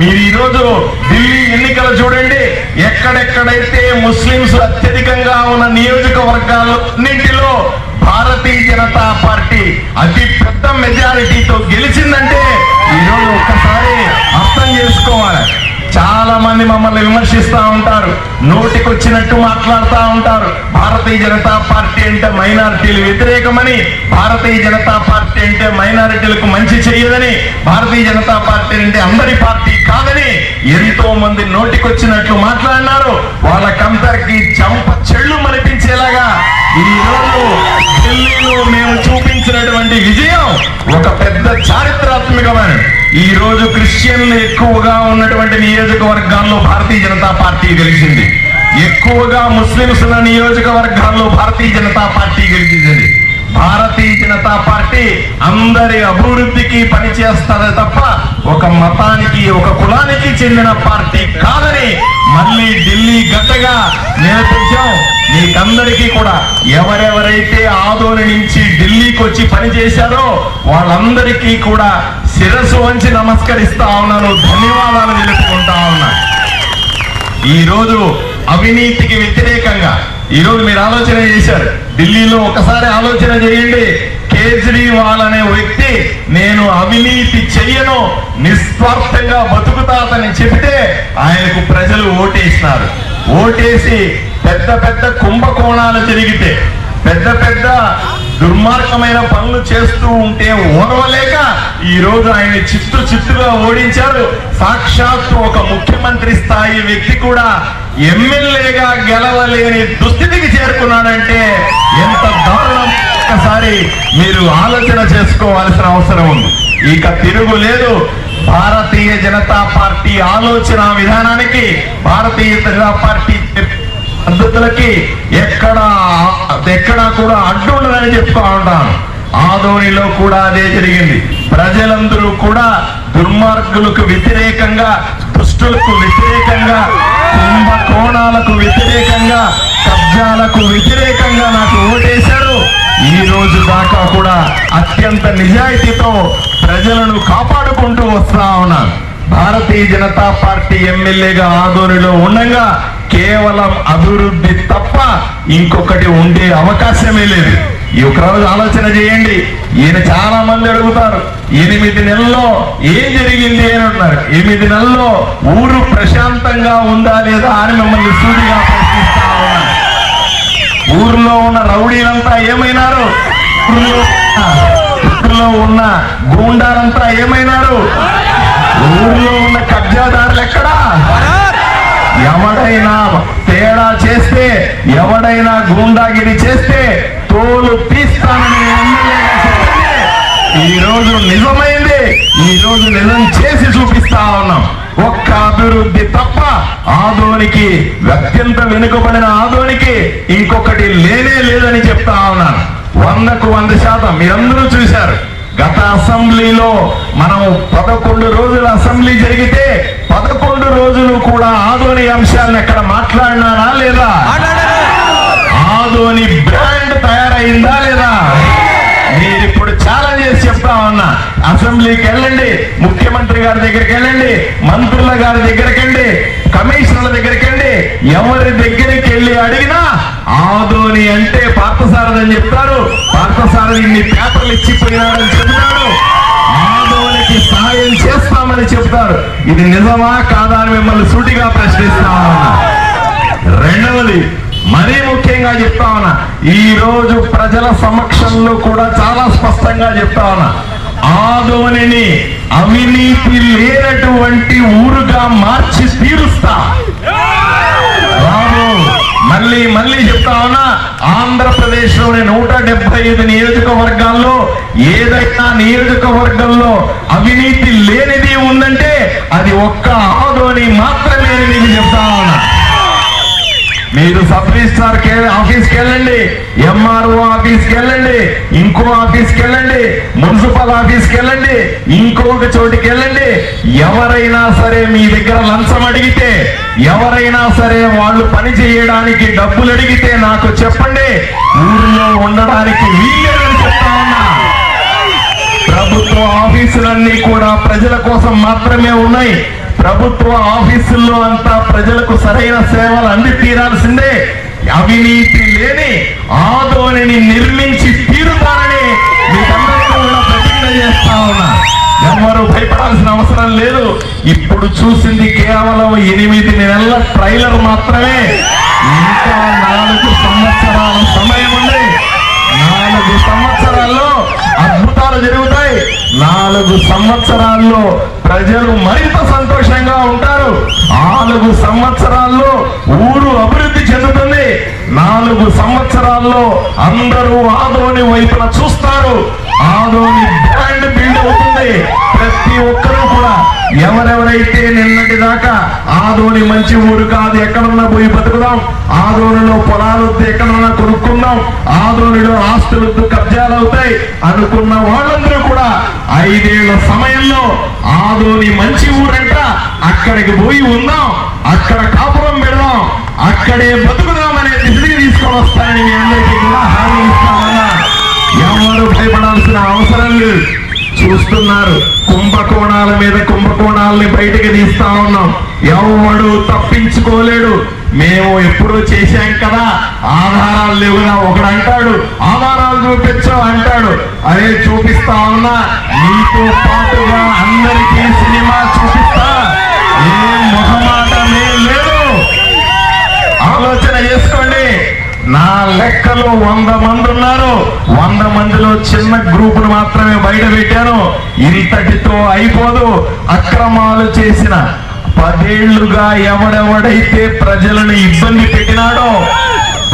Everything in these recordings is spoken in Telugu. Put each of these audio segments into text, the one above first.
మీరు ఈరోజు ఢిల్లీ ఎన్నికలు చూడండి. ఎక్కడెక్కడైతే ముస్లింస్ అత్యధికంగా ఉన్న నియోజకవర్గాలన్నింటిలో భారతీయ జనతా పార్టీ అతి పెద్ద మెజారిటీతో గెలిచిందంటే మమ్మల్ని విమర్శిస్తూ ఉంటారు. నోటికొచ్చినట్టు మాట్లాడుతూ ఉంటారు. భారతీయ జనతా పార్టీ అంటే మైనారిటీలు వ్యతిరేకమని భారతీయ జనతా పార్టీ అంటే మైనారిటీలకు మంచి చేయదని భారతీయ జనతా పార్టీ అంటే అందరి పార్టీ కాదని ఎంతో మంది నోటికొచ్చినట్లు మాట్లాడినారు. వాళ్ళకందరికి చంప చెళ్ళు మనిపించేలాగా ఈ రోజు ఢిల్లీలో మేము చూపించినటువంటి విజయం ఒక పెద్ద చారిత్రాత్మకమైన ఈ రోజు క్రిస్టియన్లు ఎక్కువగా ఉన్నటువంటి నియోజకవర్గాల్లో భారతీయ జనతా పార్టీ గెలిచింది. ఎక్కువగా ముస్లింస్ నియోజకవర్గాల్లో భారతీయ జనతా పార్టీ గెలిచింది. భారతీయ జనతా పార్టీ అందరి అభివృద్ధికి పనిచేస్తారే తప్ప ఒక మతానికి ఒక కులానికి చెందిన పార్టీ కాదని మళ్ళీ ఢిల్లీ గట్టగా నేర్పించాం. మీకందరికీ కూడా ఎవరెవరైతే ఆదోని నుంచి ఢిల్లీకి వచ్చి పనిచేశారో వాళ్ళందరికీ కూడా శిరస్సు వంచి నమస్కరిస్తా ఉన్నాను. ధన్యవాదాలు తెలుపుకుంటా ఉన్నా. ఈ రోజు అవినీతికి వ్యతిరేకంగా ఈ రోజు మీరు ఆలోచన చేశారు. ఢిల్లీలో ఒకసారి ఆలోచన చేయండి. కేజ్రీవాల్ అనే వ్యక్తి నేను అవినీతి చెయ్యను నిస్వార్థంగా బతుకుతాతని చెబితే ఆయనకు ప్రజలు ఓటేసినారు. ఓటేసి పెద్ద పెద్ద కుంభకోణాలు జరిగితే పెద్ద పెద్ద దుర్మార్గమైన పనులు చేస్తూ ఉంటే ఓర్వలేక ఈ రోజు ఆయన చిత్తు చిత్తుగా ఓడించారు. సాక్షాత్తు ఒక ముఖ్యమంత్రి స్థాయి వ్యక్తి కూడా ఎమ్మెల్యేగా గెలవలేని దుస్థితికి చేరుకున్నాడంటే ఎంత దారుణం. ఒక్కసారి మీరు ఆలోచన చేసుకోవాల్సిన అవసరం ఉంది. ఇక తిరుగులేదు భారతీయ జనతా పార్టీ ఆలోచన విధానానికి భారతీయ జనతా పార్టీ పద్ధతులకి ఎక్కడ ఎక్కడ కూడా అడ్డు ఉండదని చెప్తా ఉంటాను ఆదోనిలో కూడా అదే జరిగింది. ప్రజలందరూ కూడా దుర్మార్గులకు వ్యతిరేకంగా దుష్టులకు వ్యతిరేకంగా కుంభకోణాలకు వ్యతిరేకంగా కబ్జాలకు వ్యతిరేకంగా నాకు ఓటేశారు. ఈ రోజు దాకా కూడా అత్యంత నిజాయితీతో ప్రజలను కాపాడుకుంటూ వస్తా ఉన్నాను. భారతీయ జనతా పార్టీ ఎమ్మెల్యేగా ఆదోనిలో ఉండగా కేవలం అభివృద్ధి తప్ప ఇంకొకటి ఉండే అవకాశమే లేదు. ఈ ఒక రోజు ఆలోచన చేయండి. ఈయన చాలా మంది అడుగుతారు ఎనిమిది నెలల్లో ఏం జరిగింది అని అంటున్నారు. ఎనిమిది నెలల్లో ఊరు ప్రశాంతంగా ఉందా లేదా అని మిమ్మల్ని సూటిగా ప్రశ్నిస్తా ఊర్లో ఉన్న రౌడీలంతా ఏమైనారు? ఊర్లో ఉన్న గూండాలంతా ఏమైనారు? ఊర్లో ఉన్న కబ్జాదారులు ఎక్కడా? ఎవడైనా తేడా చేస్తే ఎవడైనా గూండాగిరి చేస్తే తోలు తీస్తానని ఈ రోజు నిజమైంది ఈ రోజు నిజం చేసి చూపిస్తా ఉన్నాం. ఒక్క అభివృద్ధి తప్ప ఆదోనికి అత్యంత వెనుకబడిన ఆదోనికి ఇంకొకటి లేనే లేదని చెప్తా ఉన్నాను. వందకు వంద శాతం మీరందరూ చూశారు. గత అసెంబ్లీలో మనం పదకొండు రోజుల అసెంబ్లీ జరిగితే పదకొండు రోజులు కూడా ఆదోని అంశాలను ఎక్కడ మాట్లాడినారా లేదా? ఆదోని బ్రాండ్ తయారైందా లేదా? మీరు ఇప్పుడు చాలా చేసి చెప్తా ఉన్నా. అసెంబ్లీకి వెళ్ళండి ముఖ్యమంత్రి గారి దగ్గరికి వెళ్ళండి మంత్రుల గారి దగ్గరికి వెళ్ళి కమిషనర్ల దగ్గరికి వెళ్ళి ఎవరి దగ్గరికి వెళ్ళి అడిగినా ఆదోని అంటే పార్థసారథి చెప్తారు. పార్థసారథి ఇన్ని పేపర్లు ఇచ్చిపోయినాడని చెప్తారు ఆదోనికి సాయం చేస్తామని చెప్తారు. ఇది నిజమా కాదా అని మిమ్మల్ని సూటిగా ప్రశ్నిస్తా ఉన్నా. రెండవది మరీ ముఖ్యంగా చెప్తా ఉన్నా ఈ రోజు ప్రజల సమక్షంలో కూడా చాలా స్పష్టంగా చెప్తా ఉన్నా. ఆదోనిని అవినీతి లేనటువంటి ఊరుగా మార్చి తీరుస్తా బాబు మళ్ళీ మళ్ళీ చెప్తా ఉన్నా ఆంధ్రప్రదేశ్లోని నూట డెబ్బై ఐదు నియోజకవర్గాల్లో ఏదైనా నియోజకవర్గంలో అవినీతి లేనిది ఉందంటే అది ఒక్క ఆదోని మాత్రమే నేను చెప్తా ఉన్నా. మీరు సబ్ రిజిస్ట్రార్ ఆఫీస్కి వెళ్ళండి ఎంఆర్ఓ ఆఫీస్కి వెళ్ళండి ఇంకో ఆఫీస్కి వెళ్ళండి మున్సిపల్ ఆఫీస్కి వెళ్ళండి ఇంకొక చోటికి వెళ్ళండి ఎవరైనా సరే మీ దగ్గర లంచం అడిగితే ఎవరైనా సరే వాళ్ళు పని చేయడానికి డబ్బులు అడిగితే నాకు చెప్పండి. ఊరిలో ఉండడానికి వీలేదని చెప్తా ఉన్నా ప్రభుత్వ ఆఫీసులన్నీ కూడా ప్రజల కోసం మాత్రమే ఉన్నాయి. ప్రభుత్వ ఆఫీసుల్లో అంతా ప్రజలకు సరైన సేవలు అంది తీరాల్సిందే అవినీతి లేని ఆదోనిని నిర్మించి తీరుతానని మీకందరికీ ప్రతిజ్ఞ చేస్తా ఉన్నా. ఎవరు భయపడాల్సిన అవసరం లేదు. ఇప్పుడు చూసింది కేవలం ఎనిమిది నెలల ట్రైలర్ మాత్రమే. ఇంకా నాలుగు సంవత్సరాల సమయం ఉంది. నాలుగు సంవత్సరాల్లో అద్భుతాలు జరుగుతాయి. నాలుగు సంవత్సరాల్లో ప్రజలు మరింత సంతోషంగా ఉంటారు. నాలుగు సంవత్సరాల్లో ఊరు అభివృద్ధి చెందుతుంది. నాలుగు సంవత్సరాల్లో అందరూ ఆదోని వైపున చూస్తారు. ఆదోని బ్రాండ్ బిల్డ్ అవుతుంది. ప్రతి ఒక్కరూ కూడా ఎవరెవరైతే నిన్న ఆదోని మంచి ఊరు కాదు ఎక్కడన్నా పోయి బతుకుదాం. ఆదోనిలో పొలాలు ఎక్కడన్నా కొనుక్కుందాం. ఆదోనిలో ఆస్తులతో కబ్జాలు అవుతాయి అనుకున్న వాళ్ళందరూ కూడా ఐదేళ్ళ సమయంలో ఆదోని మంచి ఊరంట అక్కడికి పోయి ఉందాం అక్కడ కాపురం పెడదాం అక్కడే బతుకుదాం అనే దిశకి తీసుకొని వస్తాయని మీ అందరికీ కూడా హామీ ఇస్తామన్నా ఎవరు భయపడాల్సిన అవసరం లేదు. చూస్తున్నారు కుంభకోణాల మీద కుంభకోణాలని బయటకు తీస్తా ఉన్నాం. ఎవడు తప్పించుకోలేడు. మేము ఎప్పుడూ చేశాం కదా. ఆధారాలు లేవుగా ఒకడు అంటాడు. ఆధారాలు చూపించు అంటాడు. అదే చూపిస్తా ఉన్నా. నీతో పాటుగా అందరికీ సినిమా చూపి గ్రూపుల్లో వంద మంది ఉన్నారు. వంద మందిలో చిన్న గ్రూపును మాత్రమే బయట పెట్టాను. ఇంతటితో అయిపోదు. అక్రమాలు చేసిన పదేళ్ళుగా ఎవడెవడైతే ప్రజలను ఇబ్బంది పెట్టినాడో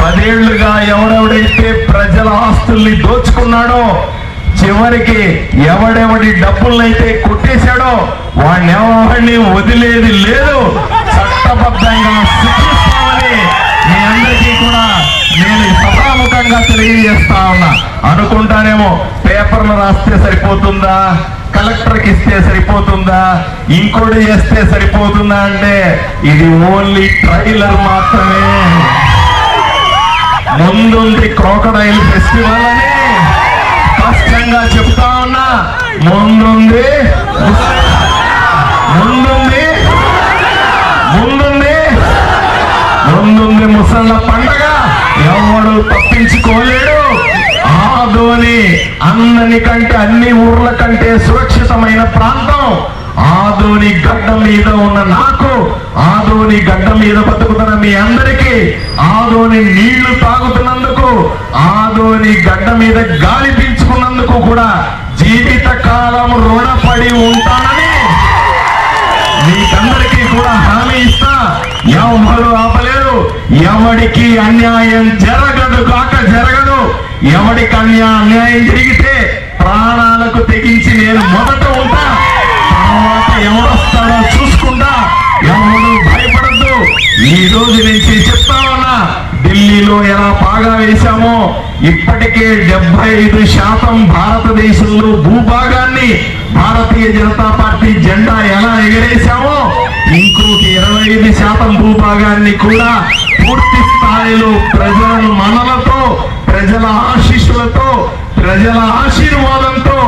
పదేళ్ళుగా ఎవడెవడైతే ప్రజల ఆస్తుల్ని దోచుకున్నాడో చివరికి ఎవడెవడి డబ్బులనైతే కొట్టేశాడో వాడిని ఎవరిని వదిలేది లేదు. చట్టబద్ధ తెలియజేస్తా ఉన్నా. అనుకుంటానేమో పేపర్లు రాస్తే సరిపోతుందా? కలెక్టర్కి ఇస్తే సరిపోతుందా? ఇంకోటి చేస్తే సరిపోతుందా అంటే ఇది ఓన్లీ ట్రైలర్ మాత్రమే. ముందుంది క్రోకడైల్ ఫెస్టివల్ అని స్పష్టంగా చెప్తా ఉన్నా. ముందుంది ముందుంది ముందుంది ముందుంది ముసళ్ళ పండగ. ఎవడు తప్పించుకోలేడు. ఆదోని అందరి కంటే అన్ని ఊర్ల కంటే సురక్షితమైన ప్రాంతం. ఆదోని గడ్డ మీద ఉన్న నాకు ఆదోని గడ్డ మీద బతుకుతున్న మీ అందరికీ ఆదోని నీళ్ళు తాగుతున్నందుకు ఆదోని గడ్డ మీద గాలి పీల్చుకున్నందుకు కూడా జీవిత కాలం రుణపడి ఉంటాను? మీకందరికీ కూడా హామీ ఇస్తా. ఎవరు ఆపలేరు ఎవడికి అన్యాయం జరగదు కాక జరగదు. ఎవడికి అన్యా అన్యాయం జరిగితే ప్రాణాలకు తెగించి నేను మొదట ఉంటా. తర్వాత ఎవడొస్తాడో చూసుకుంటా. ఎవడు భయపడద్దు. ఈ రోజు నుంచి చెప్తా ఢిల్లీలో ఎలా బాగా వేశామో ఇప్పటికే డెబ్బై ఐదు శాతం భారతదేశంలో భూభాగాన్ని భారతీయ జనతా పార్టీ జెండా ఎలా ఎగరేశామో ఇంకొక ఇరవై ఐదు శాతం భూభాగాన్ని కూడా పూర్తి స్థాయిలో ప్రజల మనలతో ప్రజల ఆశీస్సులతో ప్రజల ఆశీర్వాదంతో